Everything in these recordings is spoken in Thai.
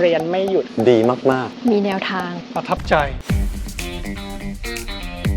เรียนไม่หยุด ดีมาก มีแนวทาง ประทับใจ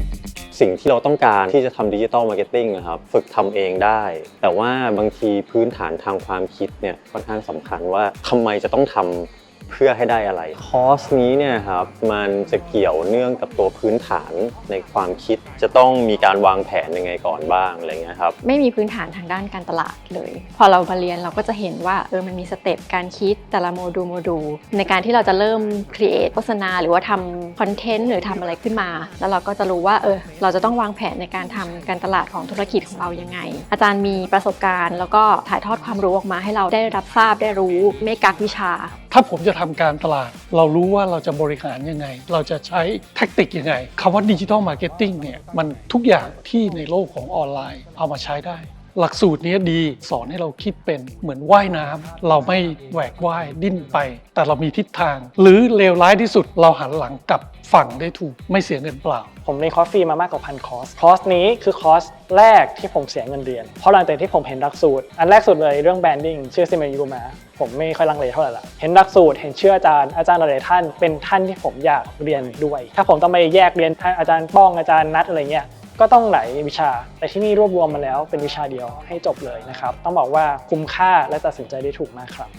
ๆ สิ่งที่เราต้องการที่จะทำดิจิตอลมาร์เก็ตติ้งนะครับ ฝึกทำเองได้ แต่ว่าบางทีพื้นฐานทางความคิดเนี่ยค่อนข้างสำคัญว่าทำไมจะต้องทำ เพื่อให้ได้อะไร คอร์สนี้เนี่ยครับมันจะเกี่ยวเนื่องกับตัวพื้นฐานในความคิด จะต้องมีการวางแผนยังไงก่อนบ้างอะไรเงี้ยครับ ไม่มีพื้นฐานทางด้านการตลาดเลย พอเรามาเรียนเราก็จะเห็นว่าเออมันมีสเต็ปการคิดแต่ละโมดูลโมดูลในการที่เราจะเริ่มครีเอทโฆษณาหรือว่าทำคอนเทนต์หรือทำอะไรขึ้นมา แล้วเราก็จะรู้ว่าเออเราจะต้องวางแผนในการทำการตลาดของธุรกิจของเรายังไง อาจารย์มีประสบการณ์ แล้วก็ถ่ายทอดความรู้ออกมาให้เราได้รับทราบได้รู้ไม่กักวิชา ถ้าผมจะทำการตลาด เรารู้ว่าเราจะบริหารยังไง เราจะใช้แท็กติกยังไงคำว่าดิจิทัลมาร์เก็ตติ้งเนี่ยมันทุกอย่างที่ในโลกของออนไลน์เอามาใช้ได้ หลักสูตรนี้ดีสอนให้เราคิดเป็นเหมือนว่ายน้ำเราไม่แหวกว่ายดิ้นไป แต่เรามีทิศทาง หรือเลวร้ายที่สุดเราหันหลังกลับฝั่งได้ถูกไม่เสียเงินเปล่า ผมเรียนคอร์สฟรีมามากกว่าพันคอร์สคอร์สนี้คือคอร์สแรกที่ผมเสียเงินเรียนเพราะหลังจากที่ผมเห็นหลักสูตร อันแรกสุดเลยเรื่องแบรนดิ้งชื่อซิมเมยูมาผมไม่ค่อยลังเลเท่าไหร่ละเห็นหลักสูตรเห็นเชื่ออาจารย์อาจารย์หลายท่านเป็นท่านที่ผมอยากเรียนด้วย ถ้าผมต้องไปแยกเรียนท่านอาจารย์ป้องอาจารย์นัดอะไรเงี้ย ก็ต้องหลายวิชา แต่ที่นี่รวบรวมมาแล้วเป็นวิชาเดียวให้จบเลยนะครับ ต้องบอกว่าคุ้มค่าและตัดสินใจได้ถูกมากครับ